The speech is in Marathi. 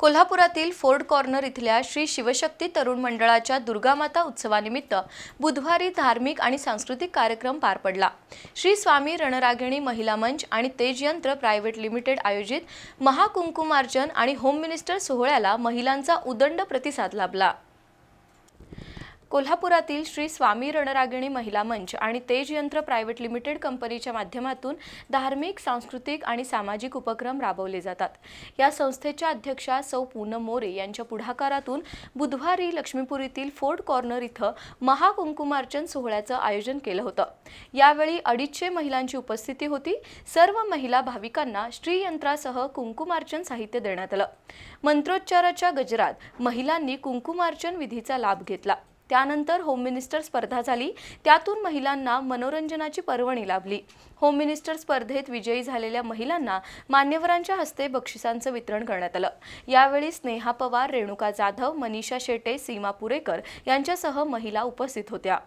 कोल्हापुरातील फोर्ड कॉर्नर इथल्या श्री शिवशक्ती तरुण मंडळाच्या दुर्गामाता उत्सवानिमित्त बुधवारी धार्मिक आणि सांस्कृतिक कार्यक्रम पार पडला. श्री स्वामी रणरागिणी महिला मंच आणि तेज यंत्र प्रायव्हेट लिमिटेड आयोजित महाकुंकुमार्जन आणि होम मिनिस्टर सोहळ्याला महिलांचा उदंड प्रतिसाद लाभला. कोल्हापुरातील श्री स्वामी रणरागिणी महिला मंच आणि तेज यंत्र प्रायव्हेट लिमिटेड कंपनीच्या माध्यमातून धार्मिक सांस्कृतिक आणि सामाजिक उपक्रम राबवले जातात. या संस्थेच्या अध्यक्षा सौ पूनम मोरे यांच्या पुढाकारातून बुधवारी लक्ष्मीपुरीतील फोर्ट कॉर्नर इथं महाकुंकुमार्चन सोहळ्याचं आयोजन केलं होतं. यावेळी अडीचशे महिलांची उपस्थिती होती. सर्व महिला भाविकांना श्रीयंत्रासह कुंकुमार्चन साहित्य देण्यात आलं. मंत्रोच्चाराच्या गजरात महिलांनी कुंकुमार्चन विधीचा लाभ घेतला. त्यानंतर होम मिनिस्टर स्पर्धा झाली. त्यातून महिलांना मनोरंजनाची पर्वणी लाभली. होम मिनिस्टर स्पर्धेत विजयी झालेल्या महिलांना मान्यवरांच्या हस्ते बक्षिसांचं वितरण करण्यात आलं. यावेळी स्नेहा पवार रेणुका जाधव मनीषा शेटे सीमा पुरेकर यांच्यासह महिला उपस्थित होत्या.